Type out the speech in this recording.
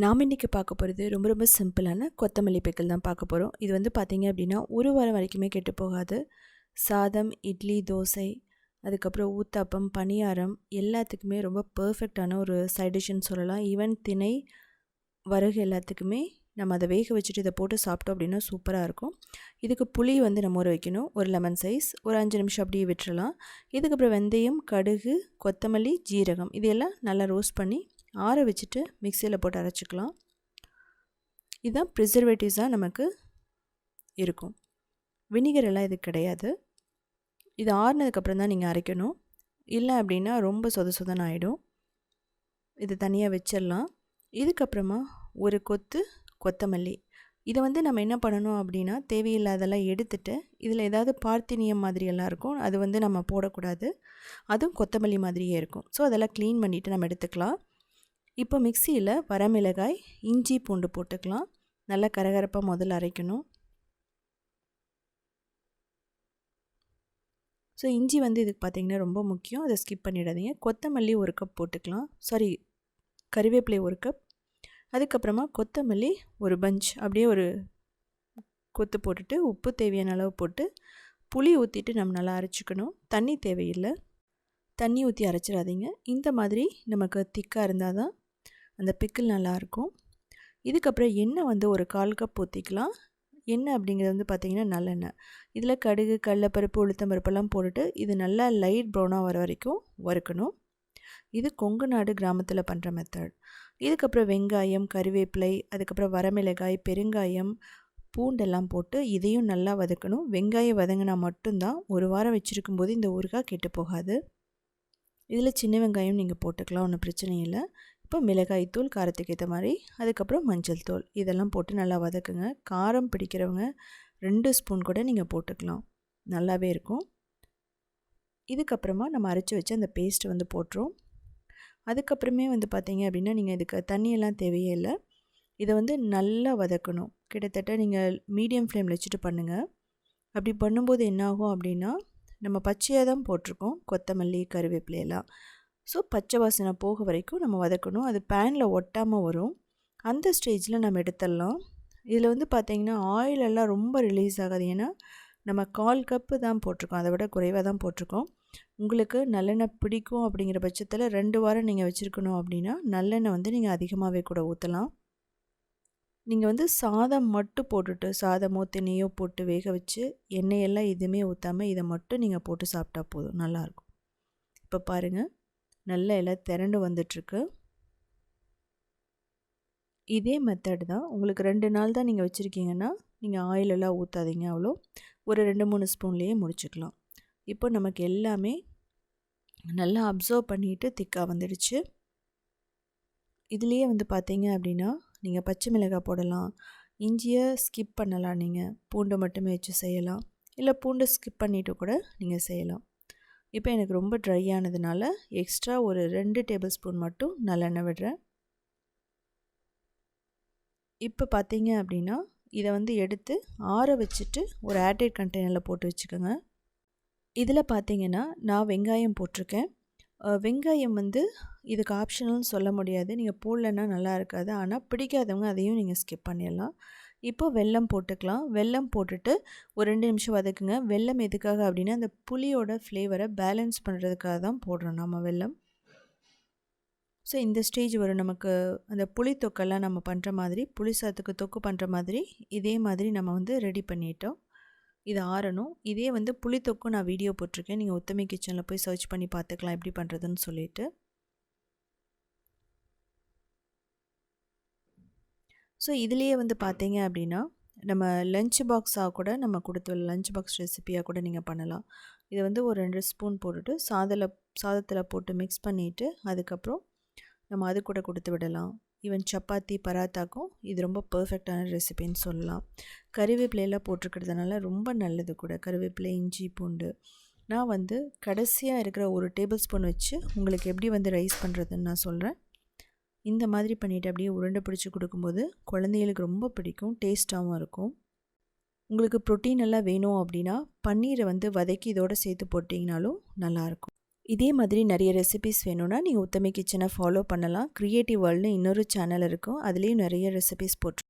நாம் இன்றைக்கி பார்க்க போகிறது ரொம்ப ரொம்ப சிம்பிளான கொத்தமல்லி பிக்கல் தான் பார்க்க போகிறோம். இது வந்து பார்த்திங்க அப்படின்னா ஒரு வாரம் வரைக்குமே கெட்டு போகாது. சாதம் இட்லி தோசை அதுக்கப்புறம் ஊத்தாப்பம் பணியாரம் எல்லாத்துக்குமே ரொம்ப பர்ஃபெக்டான ஒரு சைடிஷன் சொல்லலாம். ஈவன் திணை வரகு எல்லாத்துக்குமே நம்ம அதை வேக வச்சுட்டு இதை போட்டு சாப்பிட்டோம் அப்படின்னா சூப்பராக இருக்கும். இதுக்கு புளி வந்து நம்ம ஊற வைக்கணும். ஒரு லெமன் சைஸ் ஒரு அஞ்சு நிமிஷம் அப்படியே விட்டுறலாம். இதுக்கப்புறம் வெந்தயம் கடுகு கொத்தமல்லி ஜீரகம். இதையெல்லாம் நல்லா ரோஸ்ட் பண்ணி ஆற வச்சுட்டு மிக்சியில் போட்டு அரைச்சிக்கலாம். இதுதான் ப்ரிசர்வேட்டிவ்ஸாக நமக்கு இருக்கும். வினிகர் எல்லாம் இது கிடையாது. இது ஆறுனதுக்கப்புறம் தான் நீங்கள் அரைக்கணும். இல்லை அப்படின்னா ரொம்ப சொத சொதன் ஆகிடும் இது தனியாக வச்சிடலாம். இதுக்கப்புறமா ஒரு கொத்து கொத்தமல்லி. இதை வந்து நம்ம என்ன பண்ணணும் அப்படின்னா தேவையில்லாதெல்லாம் எடுத்துட்டு இதில் ஏதாவது பார்த்தினியம் மாதிரியெல்லாம் இருக்கும். அது வந்து நம்ம போடக்கூடாது. அதுவும் கொத்தமல்லி மாதிரியே இருக்கும். ஸோ அதெல்லாம் க்ளீன் பண்ணிவிட்டு நம்ம எடுத்துக்கலாம். இப்போ மிக்சியில் வரமிளகாய் இஞ்சி பூண்டு போட்டுக்கலாம். நல்லா கரகரப்பாக முதல்ல அரைக்கணும். ஸோ இஞ்சி வந்து இதுக்கு பார்த்திங்கன்னா ரொம்ப முக்கியம். அதை ஸ்கிப் பண்ணிடாதீங்க. கொத்தமல்லி ஒரு கப் போட்டுக்கலாம். சாரி கறிவேப்பிலை ஒரு கப் அதுக்கப்புறமா கொத்தமல்லி ஒரு பஞ்ச் அப்படியே ஒரு கொத்து போட்டுட்டு உப்பு தேவையான அளவு போட்டு புளி ஊற்றிட்டு நம்ம நல்லா அரைச்சிக்கணும். தண்ணி தேவையில்லை. தண்ணி ஊற்றி அரைச்சிடாதீங்க. இந்த மாதிரி நமக்கு திக்காக இருந்தால் தான் அந்த பிக்கிள் நல்லாயிருக்கும். இதுக்கப்புறம் எண்ணெய் வந்து ஒரு கால் கப் ஊற்றிக்கலாம் எண்ணெய் அப்படிங்கிறது வந்து பார்த்திங்கன்னா நல்லெண்ணெய். இதில் கடுகு கடலப்பருப்பு உளுத்தம்பருப்பெல்லாம் போட்டுட்டு இது நல்லா லைட் ப்ரௌனாக வர வரைக்கும் வறுக்கணும். இது கொங்கு நாடு கிராமத்தில் பண்ணுற மெத்தட் இதுக்கப்புறம் வெங்காயம் கருவேப்பிலை அதுக்கப்புறம் வரமிளகாய் பெருங்காயம் பூண்டெல்லாம் போட்டு இதையும் நல்லா வதக்கணும். வெங்காயம் வதங்கினா மட்டும்தான் ஒரு வாரம் வச்சுருக்கும் போது இந்த ஊறுகாய் கெட்டு போகாது. இதில் சின்ன வெங்காயம் நீங்கள் போட்டுக்கலாம் ஒன்றும் பிரச்சனை இல்லை. இப்போ மிளகாய் தூள் காரத்துக்கு ஏற்ற மாதிரி அதுக்கப்புறம் மஞ்சள் தூள். இதெல்லாம் போட்டு நல்லா வதக்குங்க. காரம் பிடிக்கிறவங்க ரெண்டு ஸ்பூன் கூட நீங்கள் போட்டுக்கலாம். நல்லாவே இருக்கும். இதுக்கப்புறமா நம்ம அரைச்சி வச்சு அந்த பேஸ்ட் வந்து போட்டுரும். அதுக்கப்புறமே வந்து பார்த்திங்க அப்படின்னா நீங்கள் இதுக்கு தண்ணியெல்லாம் தேவையே இல்லை. இதை வந்து நல்லா வதக்கணும். கிட்டத்தட்ட நீங்கள் மீடியம் ஃப்ளேமில் வச்சுட்டு பண்ணுங்கள் அப்படி பண்ணும்போது என்னாகும் அப்படின்னா நம்ம பச்சையாக தான் போட்டிருக்கோம். கொத்தமல்லி கருவேப்பிலையெல்லாம் ஸோ பச்சை வாசனை போக வரைக்கும் நம்ம வதக்கணும். அது பேனில் ஒட்டாமல் வரும். அந்த ஸ்டேஜில் நம்ம எடுத்துடலாம். இதில் வந்து பார்த்திங்கன்னா ஆயிலெல்லாம் ரொம்ப ரிலீஸ் ஆகாது. ஏன்னா நம்ம கால் கப்பு தான் போட்டிருக்கோம். அதை விட குறைவாக தான் போட்டிருக்கோம். உங்களுக்கு நல்லெண்ணெய் பிடிக்கும் அப்படிங்கிற பட்சத்தில் ரெண்டு வாரம் நீங்கள் வச்சுருக்கணும் அப்படின்னா நல்லெண்ணெய் வந்து நீங்கள் அதிகமாகவே கூட ஊற்றலாம் நீங்கள் வந்து சாதம் மட்டும் போட்டுட்டு சாதமோ தினையோ போட்டு வேக வச்சு எண்ணெயெல்லாம் எதுவுமே ஊற்றாமல் இதை மட்டும் நீங்கள் போட்டு சாப்பிட்டா போதும். நல்லாயிருக்கும் இப்போ பாருங்கள் நல்ல இலை திரண்டு வந்துட்டுருக்கு. இதே மெத்தட் தான். உங்களுக்கு ரெண்டு நாள் தான் நீங்கள் வச்சுருக்கீங்கன்னா நீங்கள் ஆயிலெல்லாம் ஊற்றாதீங்க அவ்வளோ ஒரு ரெண்டு மூணு ஸ்பூன்லேயே முடிச்சுக்கலாம். இப்போ நமக்கு எல்லாமே நல்லா அப்சர்வ் பண்ணிவிட்டு திக்காக வந்துடுச்சு. இதுலேயே வந்து பார்த்தீங்க அப்படின்னா நீங்கள் பச்சை மிளகாய் போடலாம். இஞ்சியை ஸ்கிப் பண்ணலாம் நீங்கள் பூண்டை மட்டுமே வச்சு செய்யலாம். இல்லை பூண்டை ஸ்கிப் பண்ணிவிட்டு கூட நீங்கள் செய்யலாம். இப்போ எனக்கு ரொம்ப ட்ரை ஆனதுனால எக்ஸ்ட்ரா ஒரு ரெண்டு டேபிள் ஸ்பூன் மட்டும் நல்லெண்ணெய் விடுறேன். இப்போ பார்த்தீங்க அப்படின்னா இதை வந்து எடுத்து ஆற வச்சுட்டு ஒரு ஏர்டைட் கண்டெய்னரில் போட்டு வச்சுக்கோங்க. இதில் பார்த்தீங்கன்னா நான் வெங்காயம் போட்டிருக்கேன். வெங்காயம் வந்து இதுக்கு ஆப்ஷனல்னு சொல்ல முடியாது. நீங்கள் போடலன்னா நல்லா இருக்காது. ஆனால் பிடிக்காதவங்க அதையும் நீங்கள் ஸ்கிப் பண்ணிடலாம். இப்போ வெல்லம் போட்டுக்கலாம். வெல்லம் போட்டுட்டு ஒரு ரெண்டு நிமிஷம் வதக்குங்க. வெல்லம் எதுக்காக அப்படின்னா அந்த புளியோட ஃப்ளேவரை பேலன்ஸ் பண்ணுறதுக்காக தான் போடுறோம் நம்ம வெல்லம். ஸோ இந்த ஸ்டேஜ் வரும். நமக்கு அந்த புளி தொக்கெல்லாம் நம்ம பண்ணுற மாதிரி புளி சாத்துக்கு தொக்கு பண்ணுற மாதிரி இதே மாதிரி நம்ம வந்து ரெடி பண்ணிட்டோம். இது ஆறணும். இதே வந்து புளி தொக்கு நான் வீடியோ போட்டிருக்கேன். நீங்கள் உத்தமி கிச்சனில் போய் சர்ச் பண்ணி பார்த்துக்கலாம் எப்படி பண்ணுறதுன்னு சொல்லிவிட்டு ஸோ இதுலேயே வந்து பார்த்தீங்க அப்படின்னா நம்ம லஞ்ச் பாக்ஸாக கூட நம்ம கொடுத்து லஞ்ச் பாக்ஸ் ரெசிப்பியாக கூட நீங்கள் பண்ணலாம். இதை வந்து ஒரு ரெண்டு ஸ்பூன் போட்டுட்டு சாதத்தில் சாதத்தில் போட்டு மிக்ஸ் பண்ணிவிட்டு அதுக்கப்புறம் நம்ம அது கூட கொடுத்து விடலாம். ஈவன் சப்பாத்தி பராத்தாக்கும் இது ரொம்ப பர்ஃபெக்டான ரெசிபின்னு சொல்லலாம். கருவேப்பிலையெல்லாம் போட்டிருக்கிறதுனால ரொம்ப நல்லது கூட. கருவேப்பிலை இஞ்சி பூண்டு. நான் வந்து கடைசியாக இருக்கிற ஒரு டேபிள் ஸ்பூன் வச்சு உங்களுக்கு எப்படி வந்து ரைஸ் பண்ணுறதுன்னு நான் சொல்கிறேன் இந்த மாதிரி பண்ணிவிட்டு அப்படியே உருண்டை பிடிச்சி கொடுக்கும்போது குழந்தைகளுக்கு ரொம்ப பிடிக்கும் டேஸ்ட்டாகவும் இருக்கும். உங்களுக்கு ப்ரோட்டீன் எல்லாம் வேணும் அப்படின்னா பன்னீரை வந்து வதக்கி இதோடு சேர்த்து போட்டிங்கனாலும் நல்லாயிருக்கும். இதே மாதிரி நிறைய ரெசிபிஸ் வேணும்னா நீங்கள் உத்தமி கிச்சனை ஃபாலோ பண்ணலாம். க்ரியேட்டிவ் வேர்ல்டுன்னு இன்னொரு சேனல் இருக்கும். அதுலேயும் நிறைய ரெசிபிஸ் போட்டு